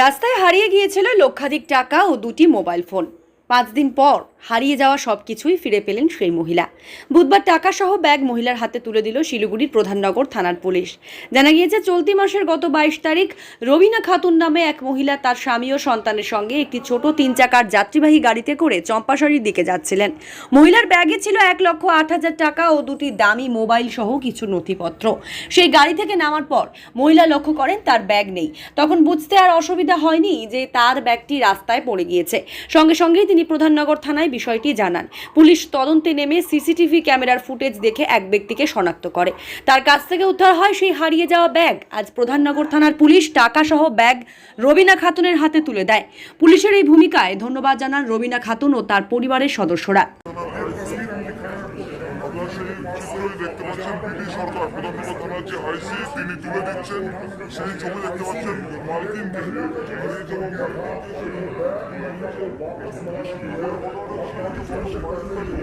রাস্তায় হারিয়ে গিয়েছিল লক্ষাধিক টাকা ও দুটি মোবাইল ফোন। পাঁচ দিন পর হারিয়ে যাওয়া সব কিছুই ফিরে পেলেন সেই মহিলা। বুধবার টাকাসহ ব্যাগ মহিলার হাতে তুলে দিল শিলিগুড়ির প্রধাননগর থানার পুলিশ। জানা গিয়েছে, চলতি মাসের গত বাইশ তারিখ রবিনা খাতুন নামে এক মহিলা তার স্বামী ও সন্তানের সঙ্গে একটি ছোট তিন চাকার যাত্রীবাহী গাড়িতে করে চম্পাশাড়ির দিকে যাচ্ছিলেন। মহিলার ব্যাগে ছিল এক লক্ষ আট হাজার টাকা ও দুটি দামি মোবাইল সহ কিছু নথিপত্র। সেই গাড়ি থেকে নামার পর মহিলা লক্ষ্য করেন তার ব্যাগ নেই। তখন বুঝতে আর অসুবিধা হয়নি যে তার ব্যাগটি রাস্তায় পড়ে গিয়েছে। সঙ্গে সঙ্গেই তিনি প্রধাননগর থানায় বিষয়টি জানান। পুলিশ তদন্তে নেমে সিসিটিভি ক্যামেরার ফুটেজ দেখে এক ব্যক্তিকে শনাক্ত করে। তার কাছ থেকে উদ্ধার হয় সেই হারিয়ে যাওয়া ব্যাগ। আজ প্রধাননগর থানার পুলিশ টাকা সহ ব্যাগ রবিনা খাতুনের হাতে তুলে দেয়। পুলিশের এই ভূমিকায় ধন্যবাদ জানান রবিনা খাতুন ও তার পরিবারের সদস্যরা। মালকিনকে আর এই যেমন